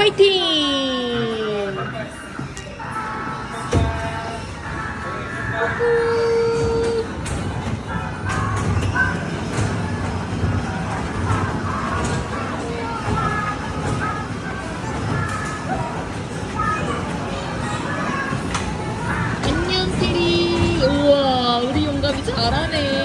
파이팅! 안녕 테리 우와 우리 용감이 잘하네